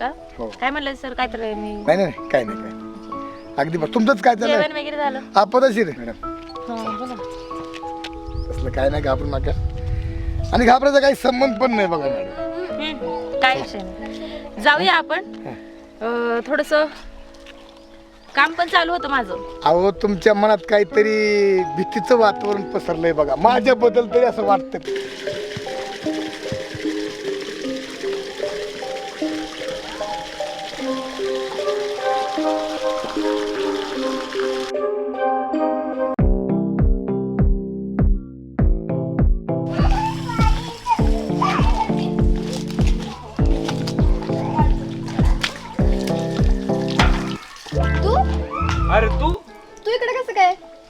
का? हो. काय म्हणलं सर काय तर मी नाही नाही नाही, काय नाही काय नाही. अगदी बस तुमचंच काय चाललंय? जेवण वगैरे झालं. हा पदशीर आहे मॅडम. हा, बोला. तसलं काय नाही घाबरू नका. आणि घाबरायचा काही संबंध पण नाही बघा मॅडम. हम्म, काय विषय नाही. जाऊया आपण. थोडस काम पण चालू होतं माझं. अहो तुमच्या मनात काहीतरी भीतीचं वातावरण पसरलंय बघा. माझ्याबद्दल तरी असं वाटतं.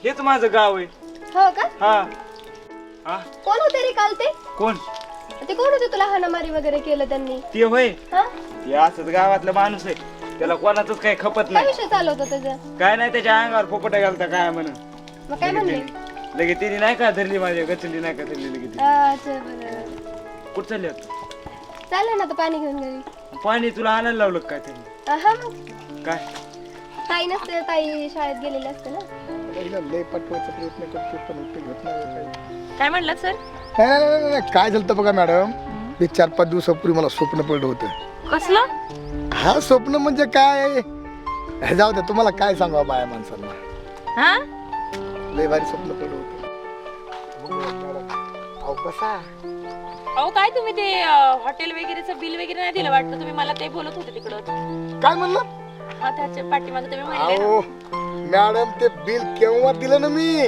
हेच माझं गाव आहे. हो का? हा. हा? कोण होते रे काल ते? कोण? ते कोण होते तुला हाणामारी वगैरे केलं त्यांनी? ते होय. हा? ते असंच गावातला माणूस आहे. त्याला कोणाच काही खपत काय नाही. विषय चालू होता त्याचा? काय नाही त्याच्या अंगावर पोपटा घालता काय म्हण मग काय म्हणले? लगे तिने नाही का धरली माझ्या गचली नाही का धरली लगे ती. अच्छा बरं. कुठं चालली आता? चालेल ना आता पाणी घेऊन घरी. पाणी तुला आणायला लावलं का काय त्यांनी? हा मग काय? ताई नसते ताई शाळेत गेलेली असते ना. एकदा लय पटवायचा प्रयत्न करतो पण उपयोग होत नाही काही. काय म्हणलं सर? नाही नाही, नाही नाही, नाही काय झालं होतं बघा मॅडम? ते चार पाच दिवसापूर्वी मला स्वप्न पडलं होतं. कसलं? हा स्वप्न म्हणजे काय? हे जाऊ द्या तुम्हाला काय सांगा बाया माणसांना? हा? लय भारी स्वप्न पडलं होतं. अहो बसा. अहो काय तुम्ही ते हॉटेल वगैरेचं बिल वगैरे नाही दिलं वाटतं? तुम्ही मला ते बोलत होते तिकडं. काय म्हणलं? हा त्याच्या पाठीमागे तुम्ही म्हणले ना. अहो मॅडम ते बिल केव्हा दिलं ना मी?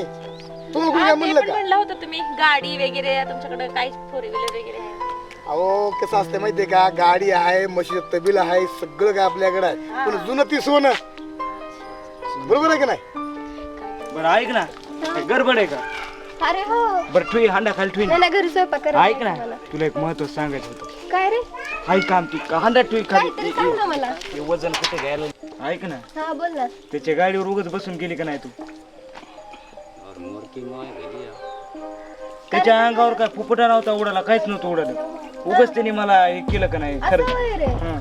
तुम्हाला कोणी हा, काय ते म्हणलं पण का? म्हणलं होतं तुम्ही गाडी वगैरे तुमच्याकडे काय फोर व्हीलर वगैरे आहे? अहो कसं असतं माहितीये का? गाडी आहे म्हशी तबील आहे सगळं काय आपल्याकडे आहे. पण जुनं ती सोनं. बरोबर आहे की नाही? बरं ऐक ना. गडबड आहे का? अरे हो. बरं ठुई हांडा खाली ठुई नाही ना घरी स्वयंपाक करत ऐक ना मला. तुला एक महत्त्व सांगायचं होतं. काय रे? ऐक काम तू का हांडा ठुई खाली. काहीतरी सांग ना मला. हे वजन कुठे घ्यायला? ऐक ना. हा बोल ना. त्याच्या गाडीवर उगच बसून गेली का नाही तू? त्याच्या अंगावर काय फुफुटा नव्हता उडाला काहीच नव्हतं उडालं. उगच त्याने मला हे केलं का नाही? असं खरं होय रे. हं.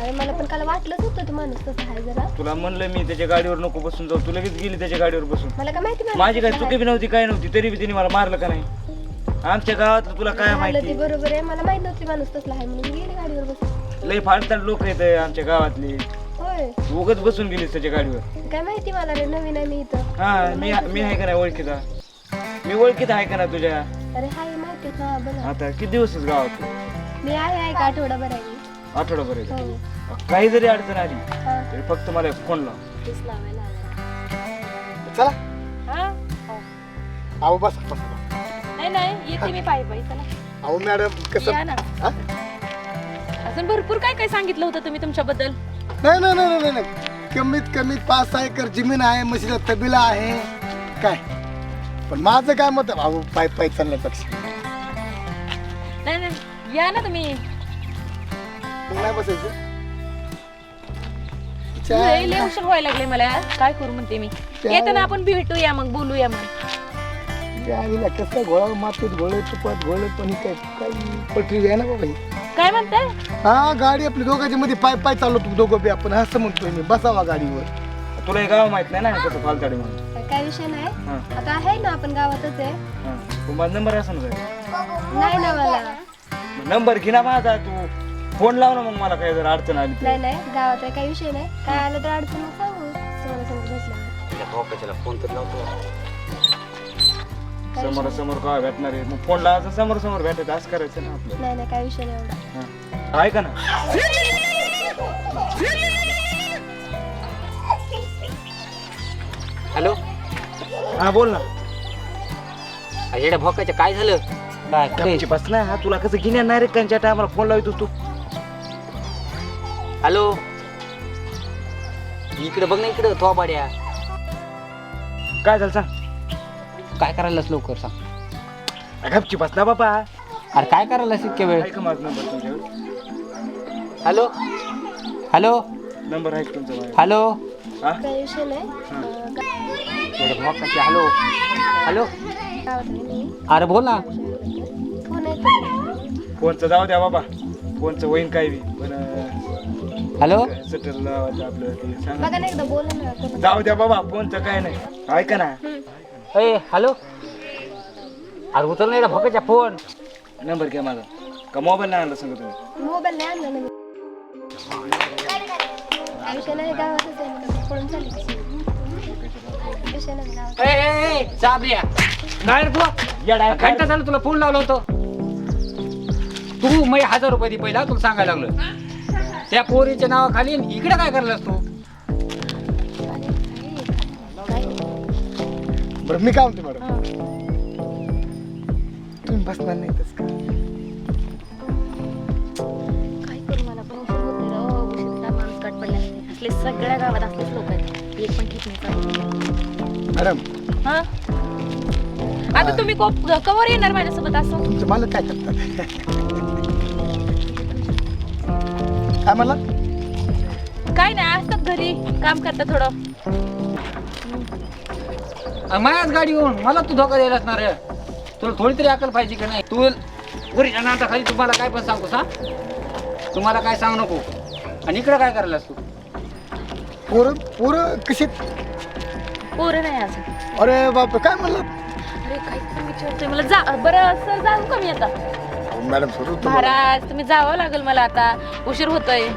अरे मला पण काल वाटलंच होतं तो माणूस तसा आहे जरा. तुला म्हणलं मी त्याच्या गाडीवर नको बसून जाऊ. तू लगेच गेली त्याच्या गाडीवर बसून. मला काय माहिती माझी काय चुकी बी नव्हती काय नव्हती तरी बी तिने मला मारलं का नाही? आमच्या गावातलं तुला काय ते माहिती? बरोबर आहे. मला माहीत नव्हती माणूस तसला आहे म्हणून गेले गाडीवर बसून. लय फाडताड लोक येत आमच्या गावातली. होय. उगच बसून गेलीस त्याच्या गाडीवर. काय माहिती मला रे नवीन आहे मी इथं. हा मी मी आहे का नाही ओळखीचा? मी ओळखीत आहे का ना तुझ्या? अरे हाय माहिती बोला आता किती दिवसच गावात? मी आहे का मी. आठवडाभर आहे हो का? काही जरी अडचण आली हा. तरी फक्त मला फोन लाव. तेच लावायला. चला. हा? हो. अहो बसा बसा नाही नाही येते मी पायी पायी चला. अहो मॅडम कसं? या ना. हा? अजून भरपूर काय काय सांगितलं होतं तुम्ही तुमच्याबद्दल? नाही नाही नाही नाही नाही. कमीत कमी पाच सहा एकर जमीन आहे म्हशीचा तबिला आहे. काय? पण माझं काय मत आहे, अहो पाय पाय चालण्यापेक्षा. नाही नाही. या ना तुम्ही. नाही बसायचं. लय लय उशीर व्हायला लागले मला. काय करू म्हणते मी? येताना आपण भेटूया मग बोलूया मग. आईला कसं घोळा मातीत घोळे तुपात घोळे पण काय काही पटरी आहे ना बाबा ही. काय म्हणताय? हा गाडी आपली दोघांच्या मध्ये पाय पाय चालवतो दोघं बी आपण. असं म्हणतोय मी. बसावा गाडीवर. तुला हे गाव माहीत नाही ना कसं फालताडी म्हणून. काय- काय विषय नाही. हा. आता आहे ना आपण गावातच आहे. हा. तू माझा नंबर असा ना काय नाही ना मला. नंबर घे ना माझा तू. फोन लाव ना मग मला काय जर अडचण आली तर. नाही नाही गावात आहे काही विषय नाही. काय आलं तर अडचण मग सांगू. तुम्हाला समोर भेटल्यावर. समोर समोर काय भेटणार आहे? मग फोन लावायचा समोर समोर भेटायचं असं करायचं ना आपलं. नाही नाही काय विषय नाही एवढा. हा. ऐका ना. हॅलो? हा बोल ना. अजय भोकाचं काय झालं? काय हा तुला कसं घेणार नाही रे त्यांच्या टायमाला फोन लावतोस तू. हॅलो? इकडे बघ ना इकडं तो बाड्या काय झालं सांग. काय करायलास लवकर सांग. गपची बस ना बाबा अरे काय करायलास इतक्या वेळ? ऐका माझा नंबर हॅलो? हॅलो? नंबर आहे का तुमचा? हॅलो? हा? काही विषय नाही अं, गा- अरे भोकाची हॅलो? हॅलो? गावात आहे मी. अरे बोल ना. फोनचं जाऊ द्या बाबा. फोनचं होईन काय बी? पण हॅलो? सटर लावायचं आपलं ते सांगा. बघा ना एकदा बोला ना कोण जाऊ द्या बाबा फोनचं काय नाही. ऐका ना. ए हॅलो? अरे उचल नाही भोकाच्या फोन. नंबर घ्या माझा. का मोबाईल नाही आणला सांगा तुम्ही? मोबाईल नाही आणला ना मी. नाही गावातच आहे मी कसं पळून चालली विषय नाही गावात ए, ए, ए, चाबऱ्या काय रे तुला येडा घंटा झालं तुला फोन लावला होतो. तू मी हजार रुपये दे पहिला तुला सांगायला लागलं त्या पोरीच्या नावाखाली इकडे काय करलास तू? बरं मी काय म्हणतो मॅडम? तुम्ही बसणार नाही तसं का? काय करू मला? पण उशीर होते रे उशीर माणूस कट पडले असते असले सगळ्या गावात असलेच लोक आहेत. एक पण ठीक नाही. मॅडम हा? आता तुम्ही कोप- कवर येणार माझ्यासोबत असं? तुमचं मालक काय करतात? काय म्हणला? काय नाही असतात घरी. काम करतात थोडं. माझ्याच गाडी येऊन मला तू धोका द्यायला असणार रे. तुला थोडी तरी अकल पाहिजे की नाही? तू पुरीच्या नाटाखाली तुम्हाला काय पण सांगू सा तुम्हाला काय सांगू नको. आणि इकडे काय करायलास तू? पोरं पोरं कशी पोरं नाही असं अरे बाप काय म्हणलं? अरे विचारतोय मला? जा. बरं सर जाऊ का मी आता अहो, मॅडम तुम्हाला महाराज तुम्ही जावं लागेल मला आता. उशीर होतोय.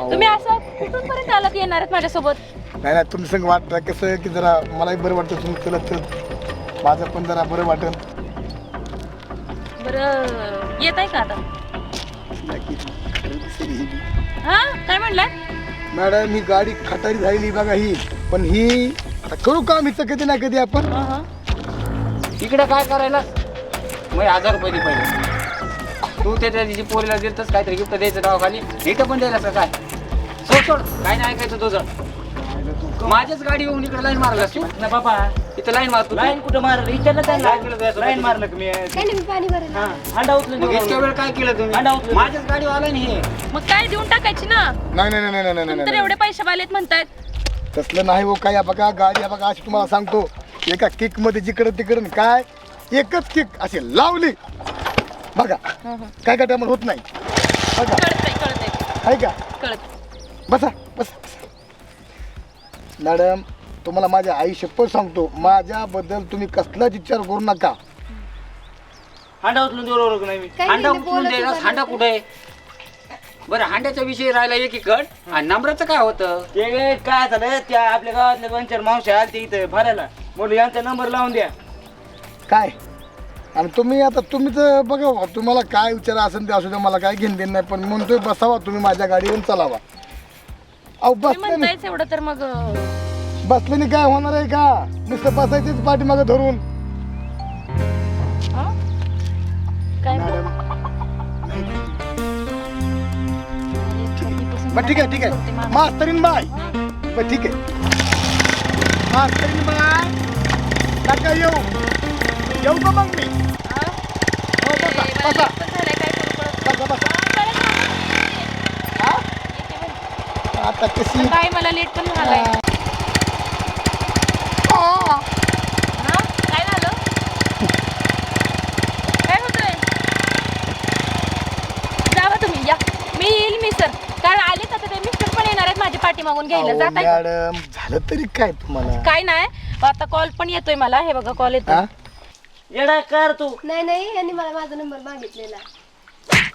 तुम्ही असं कुठूनपर्यंत आलात येणार आहेत माझ्यासोबत? नाही नाही तुम्ही संग वाटतं कसं की जरा मलाही बरं वाटतं तुम्ही केलं तर माझं पण जरा बरं वाटेल बरं येत आहे का आता? हा. काय म्हणलाय मॅडम ही गाडी खटारी झालेली बघा ही. पण ही आता करू काम हिचं कधी ना कधी आपण? हं, हं. इकडे काय करायला? मग हजार रुपये दे पहिले. तू त्या त्या दिवशी पोरीला दिलतस काहीतरी गिफ्ट द्यायचं गावाखाली इथं पण द्यायला का काय? सोड सोड. काय नाही ऐकायचं तुझं. माझ्याच गाडी येऊन इकडे लाईन मारलास तू ना बाबा. इथं लाईन मारतो लाईन कुठं मारलं? त्यांना लाईन मारलं. का मी. काय नाही मी पाणी भरेल. हा अंडा उचलून इतक्या वेळ काय केलं अंडा तुम्ही उचलून. माझ्याच गाडी आला नाही हे. मग काय देऊन टाकायची ना? नाही नाही नाही नाही नाही तर एवढे पैसे वालेत म्हणतायत. तसलं नाही हो काय बघा गाडी बघा अशी तुम्हाला सांगतो. एका किकमध्ये जिकडं तिकडं काय एकच किक अशी लावली. बघा हं, हं. काय काय टायमाला होत नाही. बघा. कळतंय कळतंय. आहे का? कळत बसा बसा बसा. मॅडम तुम्हाला माझ्या आई शपथ सांगतो माझ्याबद्दल तुम्ही कसलाच विचार करू नका. अंडा उचलून देऊ बरोबर नाही मी. हांडा नाही, उचलून बोलत द्यायला होते हांडा कुठे? आहे बरं हांड्याच्या विषयी राहिला एकीकड. आणि नंबराचं काय होतं? ते काय झालं? त्या आपल्या गावातल्या दोन चार मावशी आलते इथं भरायला. म्हणून यांचा नंबर लावून द्या. काय? आणि तुम्ही आता तुम्ही तर बघा बा, तुम्हाला काय विचार असेल ते असू द्या मला काय घेणं देणं नाही पण म्हणतोय बसावा तुम्ही माझ्या गाडीवरून चालावा. अहो बसल्याने म्हणतायच एवढं तर मग अं, बसल्याने काय होणार आहे का? नुसतं बसायचीच पाठीमागं धरून. हं? काय? बरं ठीक आहे ठीक आहे. मास्तरीन बाय. बरं ठीक आहे. मास्तरीन बाय नका येऊ येऊ का मग मी हो बसा बसा बसा बसा हा? आता कशी काय मला लेट पण झालाय हा? काय झालं काय होतंय जावा तुम्ही या मी येईल मी सर कारण आलेच आता ते मिस्टर पण पाठी मागून घ्यायला अहो, जात आहे मॅडम झालं तरी काय तुम्हाला? काय नाही आता कॉल पण येतोय मला. हे बघा कॉल येतोय. हा? येडा कर तू. नाही नाही यांनी मला माझा नंबर मागितलेला.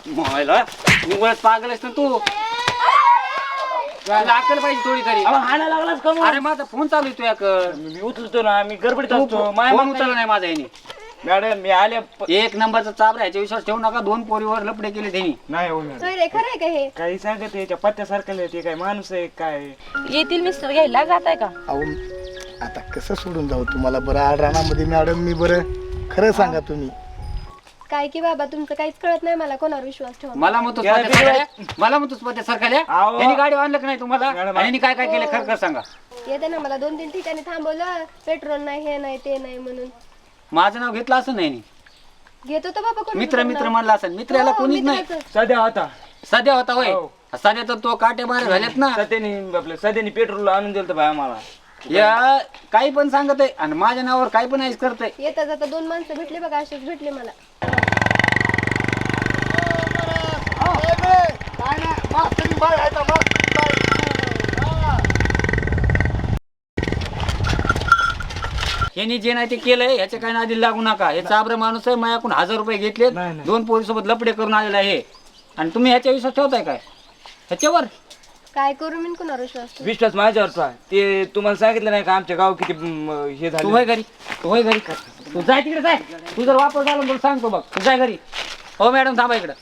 मोबाईलला निवळत पागल ना तू. तुला अक्कल पाहिजे थोडी तरी. अहो, हाणा लागलाच का मग? अरे माझा फोन चालू आहे तुझ्याकडं. मी उचलतो ना मी गडबडीत तू असतो. माय फोन उचलला नाही माझा याने. मॅडम मी आले प- एक नंबरचा चाबरा याच्या विश्वास ठेवू नका. दोन पोरीवर लपडे केले त्यांनी. नाही हो मॅडम. होय रे खरं आहे का हे? काही सांगत याच्या पत्त्यासारखं ते काय माणूस आहे काय? येतील मिस्टर घ्यायला जात आहे का? अहो आता कसं सोडून जाऊ तुम्हाला बरं? आड रानामध्ये मॅडम मी बरं. खरं सांगा तुम्ही. काय की बाबा तुमचं काहीच कळत नाही मला कोणावर विश्वास ठेवा मला त्याला बिघडलं. सरकारल्या मला सरकारल्या अहो. यांनी गाडी आणलं का नाही तुम्हाला? मॅडम, आणि यांनी काय काय केलं? खरं खरं सांगा. येते ना मला दोन तीन ठिकाणी थांबवलं. पेट्रोल नाही हे नाही ते नाही म्हणून. माझं नाव घेतलं असं नाही. घेतो तो बाबा कोणी मित्र मित्र म्हणला असेल. मित्र याला हो, कोणीच नाही. मित्राचं. सध्या होता. सध्या होता होय. हो. सध्या तर तो काटे बाहेर झाल्यात ना. सध्यानी आपल्या सध्यानी पेट्रोल आणून दिलं तर भाई आम्हाला. या काही पण सांगत आहे आणि माझ्या नावावर काही पण ऐस करत आहे येता जाता दोन माणसं भेटले बघा असेच भेटले मला. काय नाही मास्तरीन बाय आहे का बाय हा. यांनी जे नाही ते केलंय ह्याच्या काही नादी लागू नका. हे चाबर माणूस आहे माझ्याकडून हजार रुपये घेतले दोन पोरीसोबत लपडे करून आलेला आहे. आणि तुम्ही ह्याच्या विश्वास ठेवताय काय? ह्याच्यावर? काय करू मी कुणावर विश्वास ठेवू? विश्वास माझ्यावर ठेवा. ते तुम्हाला सांगितलं नाही का आमच्या गाव किती म, हे तू झालं होय घरी. तू होय घरी. तू जाय तिकडे जाय. तू जर वापस झाला तर सांगतो बघ. तू जाय घरी. हो मॅडम थांबा इकडं.